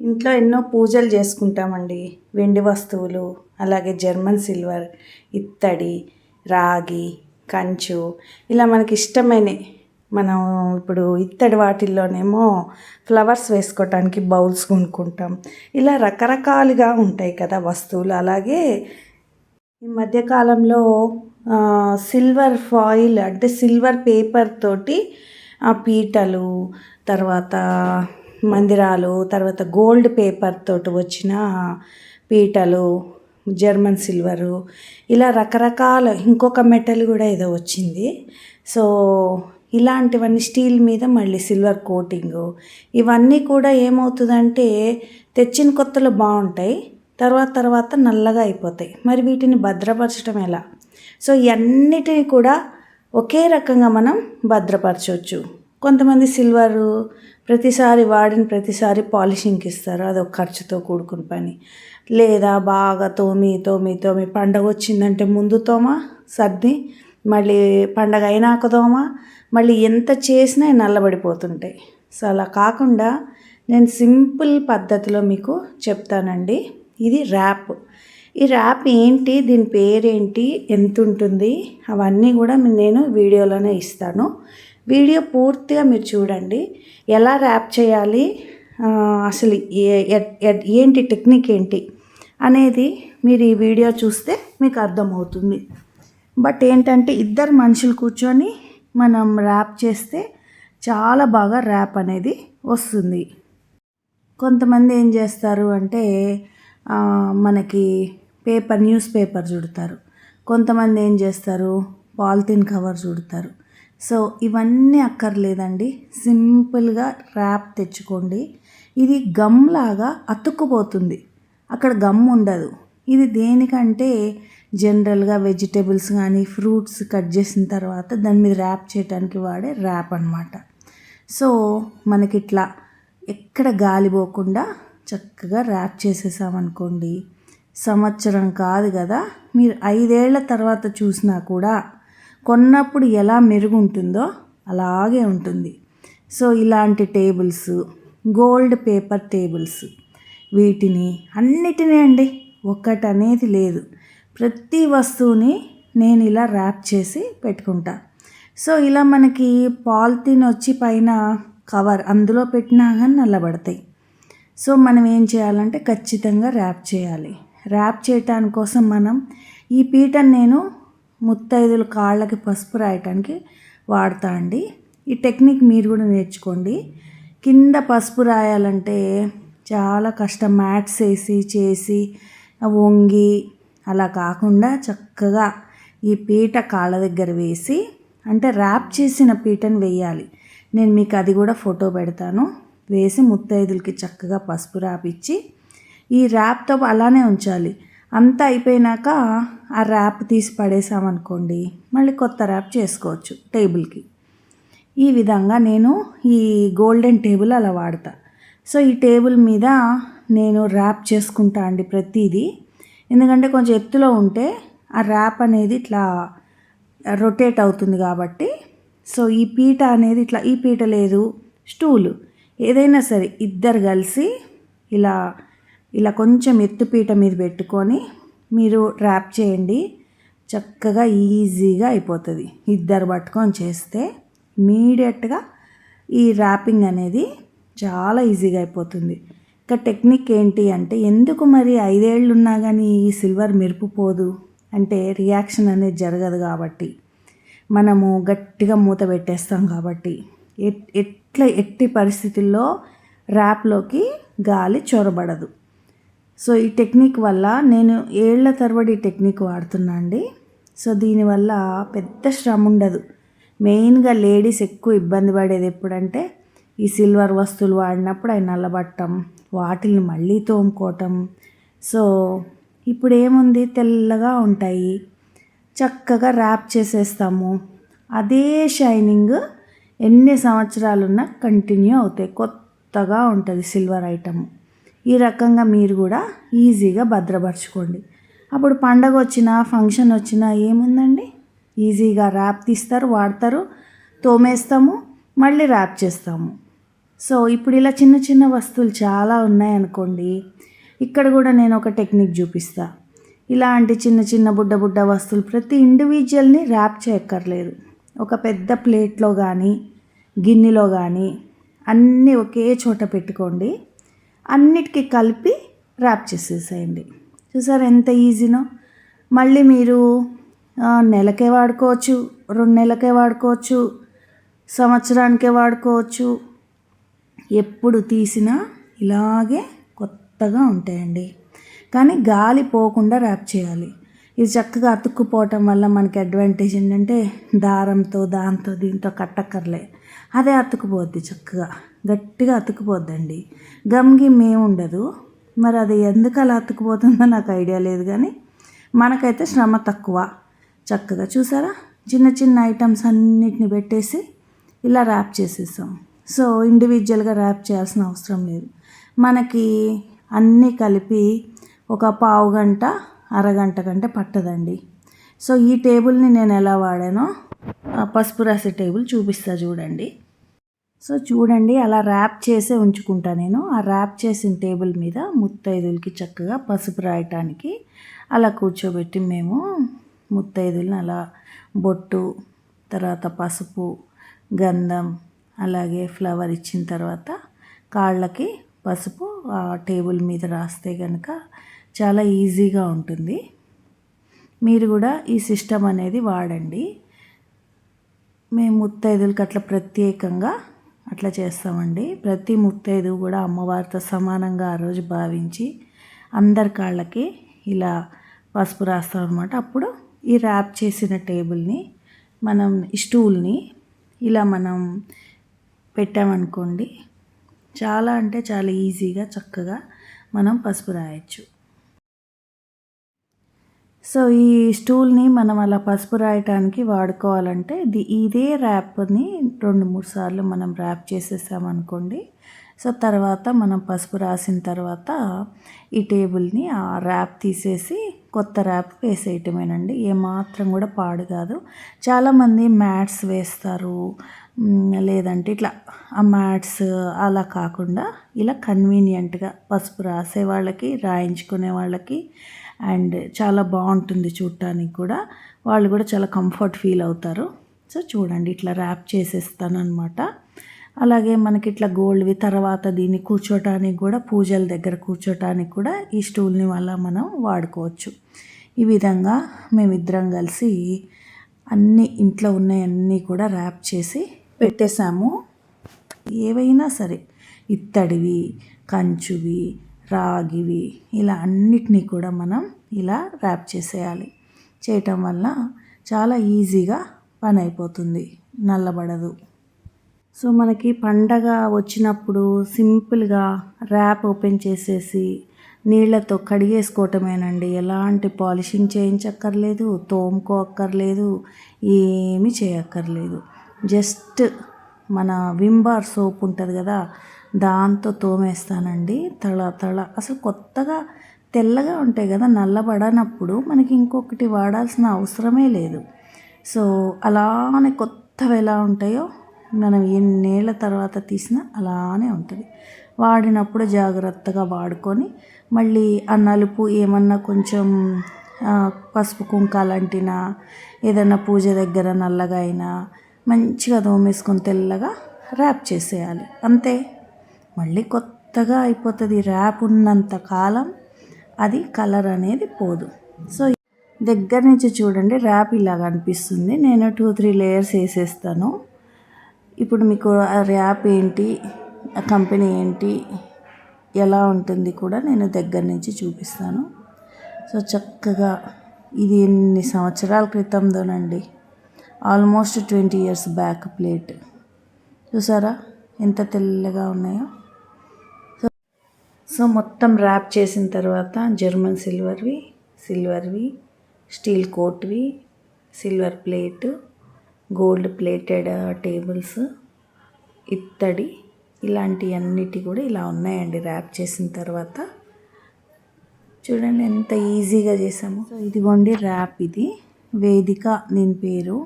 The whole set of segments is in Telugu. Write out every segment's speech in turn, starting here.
ఇంట్లో ఎన్నో పూజలు చేసుకుంటామండి. వెండి వస్తువులు అలాగే జర్మన్ సిల్వర్ ఇత్తడి రాగి కంచు. ఇలా మనకి ఇష్టమైన మనం ఇప్పుడు ఇత్తడి వాటిల్లోనేమో ఫ్లవర్స్ వేసుకోవటానికి బౌల్స్ కొనుక్కుంటాం. ఇలా రకరకాలుగా ఉంటాయి కదా వస్తువులు. అలాగే ఈ మధ్యకాలంలో సిల్వర్ ఫాయిల్ అంటే సిల్వర్ పేపర్ తోటి ఆ పీటలు తర్వాత మందిరాలు తర్వాత గోల్డ్ పేపర్ తోటి వచ్చిన పీటలు జర్మన్ సిల్వరు ఇలా రకరకాల ఇంకొక మెటల్ కూడా ఏదో వచ్చింది. సో ఇలాంటివన్నీ స్టీల్ మీద మళ్ళీ సిల్వర్ కోటింగు. ఇవన్నీ కూడా ఏమవుతుందంటే తెచ్చిన కొత్తలు బాగుంటాయి తర్వాత తర్వాత నల్లగా అయిపోతాయి. మరి వీటిని భద్రపరచడం ఎలా? సో ఇవన్నిటిని కూడా ఒకే రకంగా మనం భద్రపరచవచ్చు. కొంతమంది సిల్వరు ప్రతిసారి వాడిన ప్రతిసారి పాలిషింగ్కి ఇస్తారు. అది ఒక ఖర్చుతో కూడుకున్న పని. లేదా బాగా తోమి తోమి తోమి పండగ వచ్చిందంటే ముందు తోమ సర్ది మళ్ళీ పండగ అయినాక తోమ మళ్ళీ ఎంత చేసినా నల్లబడిపోతుంటాయి. సో అలా కాకుండా నేను సింపుల్ పద్ధతిలో మీకు చెప్తానండి. ఇది ర్యాప్. ఈ ర్యాప్ ఏంటి దీని పేరేంటి ఎంత ఉంటుంది అవన్నీ కూడా నేను వీడియోలోనే ఇస్తాను. వీడియో పూర్తిగా మీరు చూడండి. ఎలా ర్యాప్ చేయాలి? అసలు ఏ- ఏంటి టెక్నిక్ ఏంటి అనేది మీరు ఈ వీడియో చూస్తే మీకు అర్థమవుతుంది. బట్ ఏంటంటే ఇద్దరు మనుషులు కూర్చొని మనం ర్యాప్ చేస్తే చాలా బాగా ర్యాప్ అనేది వస్తుంది. కొంతమంది ఏం చేస్తారు అంటే మనకి పేపర్ న్యూస్ పేపర్ చుడతారు. కొంతమంది ఏం చేస్తారు? పాలిథిన్ కవర్ చుడతారు. సో ఇవన్నీ అక్కర్లేదండి. సింపుల్గా ర్యాప్ తెచ్చుకోండి. ఇది గమ్ లాగా అతుక్కుపోతుంది. అక్కడ గమ్ ఉండదు. ఇది దేనికంటే జనరల్గా వెజిటేబుల్స్ కానీ ఫ్రూట్స్ కట్ చేసిన తర్వాత దాని మీద ర్యాప్ చేయడానికి వాడే ర్యాప్ అన్నమాట. సో మనకి ఇట్లా ఎక్కడ గాలి పోకుండా చక్కగా ర్యాప్ చేసేసామనుకోండి సంవత్సరం కాదు కదా. మీరు ఐదేళ్ళ తర్వాత చూసినా కూడా కొన్నప్పుడు ఎలా మెరుగుంటుందో అలాగే ఉంటుంది. సో ఇలాంటి టేబుల్స్ గోల్డ్ పేపర్ టేబుల్స్ వీటిని అన్నిటినీ అండి ఒక్కటనేది లేదు. ప్రతి వస్తువుని నేను ఇలా ర్యాప్ చేసి పెట్టుకుంటా. సో ఇలా మనకి పాలిథిన్ వచ్చి పైన కవర్ అందులో పెట్టినా కానీ నల్లబడతాయి. సో మనం ఏం చేయాలంటే ఖచ్చితంగా ర్యాప్ చేయాలి. ర్యాప్ చేయటానికి కోసం మనం ఈ పీటను నేను ముత్తైదుల కాళ్ళకి పసుపు రాయటానికి వాడతా అండి. ఈ టెక్నిక్ మీరు కూడా నేర్చుకోండి. కింద పసుపు రాయాలంటే చాలా కష్టం. మ్యాట్స్ వేసి చేసి వంగి అలా కాకుండా చక్కగా ఈ పీట కాళ్ళ దగ్గర వేసి అంటే ర్యాప్ చేసిన పీటను వేయాలి. నేను మీకు అది కూడా ఫోటో పెడతాను. వేసి ముత్తైదులకి చక్కగా పసుపు రాపిచ్చి ఈ ర్యాప్తో అలానే ఉంచాలి. అంతా అయిపోయినాక ఆ ర్యాప్ తీసి పడేసామనుకోండి మళ్ళీ కొత్త ర్యాప్ చేసుకోవచ్చు టేబుల్కి. ఈ విధంగా నేను ఈ గోల్డెన్ టేబుల్ అలా వాడతా. సో ఈ టేబుల్ మీద నేను ర్యాప్ చేసుకుంటా అండి ప్రతిదీ. ఎందుకంటే కొంచెం ఎత్తులో ఉంటే ఆ ర్యాప్ అనేది ఇట్లా రొటేట్ అవుతుంది కాబట్టి. సో ఈ పీట అనేది ఇట్లా ఈ పీట లేదు స్టూలు ఏదైనా సరే ఇద్దరు కలిసి ఇలా ఇలా కొంచెం ఎత్తుపీట మీద పెట్టుకొని మీరు ర్యాప్ చేయండి. చక్కగా ఈజీగా అయిపోతుంది. ఇద్దరు పట్టుకొని చేస్తే ఇమీడియట్గా ఈ ర్యాపింగ్ అనేది చాలా ఈజీగా అయిపోతుంది. ఇంకా టెక్నిక్ ఏంటి అంటే ఎందుకు మరి ఐదేళ్ళు ఉన్నా కానీ ఈ సిల్వర్ మెరుపుపోదు అంటే రియాక్షన్ అనేది జరగదు కాబట్టి. మనము గట్టిగా మూత పెట్టేస్తాం కాబట్టి. ఎట్ ఎట్లా ఎట్టి పరిస్థితుల్లో ర్యాప్లోకి గాలి చొరబడదు. సో ఈ టెక్నిక్ వల్ల నేను ఏళ్ళ తరబడి ఈ టెక్నిక్ వాడుతున్నా అండి. సో దీనివల్ల పెద్ద శ్రమ ఉండదు. మెయిన్గా లేడీస్ ఎక్కువ ఇబ్బంది పడేది ఎప్పుడంటే ఈ సిల్వర్ వస్తువులు వాడినప్పుడు అవి నల్లబట్టం వాటిని మళ్ళీ తోముకోవటం. సో ఇప్పుడు ఏముంది? తెల్లగా ఉంటాయి. చక్కగా ర్యాప్ చేసేస్తాము. అదే షైనింగ్ ఎన్ని సంవత్సరాలున్నా కంటిన్యూ అవుతాయి. కొత్తగా ఉంటుంది సిల్వర్ ఐటమ్. ఈ రకంగా మీరు కూడా ఈజీగా భద్రపరచుకోండి. అప్పుడు పండగ వచ్చినా ఫంక్షన్ వచ్చినా ఏముందండి? ఈజీగా ర్యాప్ తీస్తారు వాడతారు తోమేస్తాము మళ్ళీ ర్యాప్ చేస్తాము. సో ఇప్పుడు ఇలా చిన్న చిన్న వస్తువులు చాలా ఉన్నాయనుకోండి ఇక్కడ కూడా నేను ఒక టెక్నిక్ చూపిస్తా. ఇలాంటి చిన్న చిన్న బుడ్డ బుడ్డ వస్తువులు ప్రతి ఇండివిజువల్ని ర్యాప్ చేయక్కర్లేదు. ఒక పెద్ద ప్లేట్లో కానీ గిన్నెలో కానీ అన్నీ ఒకే చోట పెట్టుకోండి. అన్నిటికీ కలిపి ర్యాప్ చేసేసేయండి. చూసారు ఎంత ఈజీనో మళ్ళీ మీరు నెలకే వాడుకోవచ్చు రెండు నెలలకే వాడుకోవచ్చు సంవత్సరానికే వాడుకోవచ్చు ఎప్పుడు తీసినా ఇలాగే కొత్తగా ఉంటాయండి. కానీ గాలి పోకుండా ర్యాప్ చేయాలి. ఇది చక్కగా అతుక్కుపోవటం వల్ల మనకి అడ్వాంటేజ్ ఏంటంటే దారంతో దాంతో దీంతో కట్టక్కర్లే. అదే అతుక్కుపోద్ది చక్కగా. గట్టిగా అతుక్కుపోద్దండి. గమ్ మేము ఉండదు మరి అది ఎందుకు అలా అతుక్కుపోతుందో నాకు ఐడియా లేదు కానీ మనకైతే శ్రమ తక్కువ. చక్కగా చూసారా? చిన్న చిన్న ఐటమ్స్ అన్నిటిని పెట్టేసి ఇలా ర్యాప్ చేసేసాం. సో ఇండివిజువల్గా ర్యాప్ చేయాల్సిన అవసరం లేదు. మనకి అన్నీ కలిపి ఒక పావు గంట అరగంట కంటే పట్టదండి. సో ఈ టేబుల్ని నేను ఎలా వాడానో పసుపు రాసే టేబుల్ చూపిస్తా చూడండి. సో చూడండి అలా ర్యాప్ చేసే ఉంచుకుంటా నేను. ఆ ర్యాప్ చేసిన టేబుల్ మీద ముత్తైదులకి చక్కగా పసుపు రాయటానికి అలా కూర్చోబెట్టి మేము ముత్తైదులను అలా బొట్టు తర్వాత పసుపు గంధం అలాగే ఫ్లవర్ ఇచ్చిన తర్వాత కాళ్ళకి పసుపు ఆ టేబుల్ మీద రాస్తే కనుక చాలా ఈజీగా ఉంటుంది. మీరు కూడా ఈ సిస్టమ్ అనేది వాడండి. మేము ముత్తైదులకి అట్లా ప్రత్యేకంగా అట్లా చేస్తామండి. ప్రతి ముత్తైదు కూడా అమ్మవారితో సమానంగా ఆ రోజు భావించి అందరి కాళ్ళకి ఇలా పసుపు రాస్తాం అనమాట అప్పుడు ఈ ర్యాప్ చేసిన టేబుల్ని మనం స్టూల్ని ఇలా మనం పెట్టామనుకోండి చాలా అంటే చాలా ఈజీగా చక్కగా మనం పసుపు రాయొచ్చు. సో ఈ స్టూల్ని మనం అలా పసుపు రాయటానికి వాడుకోవాలంటే ఇది ఇదే ర్యాప్ని రెండు మూడు సార్లు మనం ర్యాప్ చేసేసామనుకోండి సో తర్వాత మనం పసుపు రాసిన తర్వాత ఈ టేబుల్ని ఆ ర్యాప్ తీసేసి కొత్త ర్యాప్ వేసేయటమేనండి. ఏమాత్రం కూడా పాడు కాదు. చాలామంది మ్యాట్స్ వేస్తారు. లేదంటే ఇట్లా ఆ మ్యాట్స్ అలా కాకుండా ఇలా కన్వీనియంట్గా పసుపు రాసే వాళ్ళకి రాయించుకునే వాళ్ళకి అండ్ చాలా బాగుంటుంది చూడటానికి కూడా. వాళ్ళు కూడా చాలా కంఫర్ట్ ఫీల్ అవుతారు. సో చూడండి ఇట్లా ర్యాప్ చేసేస్తానమాట అలాగే మనకి ఇట్లా గోల్డ్వి తర్వాత దీన్ని కూర్చోటానికి కూడా పూజల దగ్గర కూర్చోటానికి కూడా ఈ స్టూల్ని వల్ల మనం వాడుకోవచ్చు. ఈ విధంగా మేమిద్దరం కలిసి అన్ని ఇంట్లో ఉన్నాయన్నీ కూడా ర్యాప్ చేసి పెట్టేశాము. ఏవైనా సరే ఇత్తడివి కంచువి రాగివి ఇలా అన్నిటినీ కూడా మనం ఇలా ర్యాప్ చేసేయాలి. చేయటం వల్ల చాలా ఈజీగా పని అయిపోతుంది. నల్లబడదు. సో మనకి పండగ వచ్చినప్పుడు సింపుల్గా ర్యాప్ ఓపెన్ చేసేసి నీళ్ళతో కడిగేసుకోవటమేనండి. ఎలాంటి పాలిషింగ్ చేయించక్కర్లేదు తోముకోక్కర్లేదు ఏమీ చేయక్కర్లేదు. జస్ట్ మన విమ్ బార్ సోప్ ఉంటుంది కదా దాంతో తోమేస్తానండి. తళ తళ. అసలు కొత్తగా తెల్లగా ఉంటాయి కదా నల్లబడనప్పుడు మనకి ఇంకొకటి వాడాల్సిన అవసరమే లేదు. సో అలానే కొత్తవి ఎలా ఉంటాయో మనం ఎన్నేళ్ళ తర్వాత తీసినా అలానే ఉంటుంది. వాడినప్పుడు జాగ్రత్తగా వాడుకొని మళ్ళీ ఆ నలుపు ఏమన్నా కొంచెం పసుపు పసుపు కుంకాలంటినా ఏదైనా పూజ దగ్గర నల్లగా అయినా మంచిగా తోమేసుకొని తెల్లగా ర్యాప్ చేసేయాలి. అంతే. మళ్ళీ కొత్తగా అయిపోతుంది ర్యాప్ ఉన్నంత కాలం అది కలర్ అనేది పోదు. సో దగ్గర నుంచి చూడండి ర్యాప్ ఇలాగ అనిపిస్తుంది నేను టూ త్రీ లేయర్స్ వేసేస్తాను. ఇప్పుడు మీకు ఆ ర్యాప్ ఏంటి ఆ కంపెనీ ఏంటి ఎలా ఉంటుంది కూడా నేను దగ్గర నుంచి చూపిస్తాను. సో చక్కగా ఇది ఎన్ని సంవత్సరాల క్రితందోనండి. Almost twenty years back plate చూసారా? ఎంత తెల్లగా ఉన్నాయో? సో మొత్తం ర్యాప్ చేసిన తర్వాత జర్మన్ సిల్వర్వి సిల్వర్వి steel కోట్వి silver plate gold plated tables ఇత్తడి ఇలాంటి అన్నిటి కూడా ఇలా ఉన్నాయండి ర్యాప్ చేసిన తర్వాత. చూడండి ఎంత ఈజీగా చేసాము సో ఇదిగోండి ర్యాప్ ఇది. వేదిక దీని పేరు.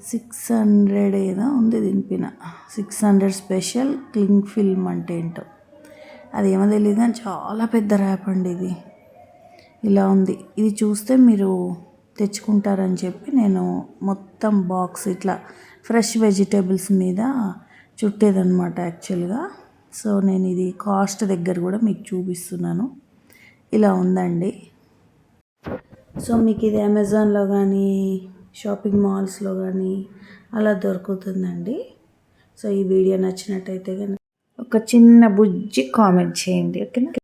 సిక్స్ హండ్రెడ్ ఏదో ఉంది దీనిపిన six hundred special cling film అంటే ఏంటో. అది ఏమో తెలియదు కానీ చాలా పెద్ద ర్యాప్ అండి ఇది. ఇలా ఉంది. ఇది చూస్తే మీరు తెచ్చుకుంటారని చెప్పి నేను మొత్తం బాక్స్ ఇట్లా ఫ్రెష్ వెజిటేబుల్స్ మీద చుట్టేదనమాట యాక్చువల్గా. సో నేను ఇది కాస్ట్ దగ్గర కూడా మీకు చూపిస్తున్నాను. ఇలా ఉందండి. సో మీకు ఇది అమెజాన్లో కానీ షాపింగ్ మాల్స్లో కానీ అలా దొరుకుతుందండి. సో ఈ వీడియో నచ్చినట్టయితే కానీ ఒక చిన్న బుజ్జి కామెంట్ చేయండి ఓకేనా?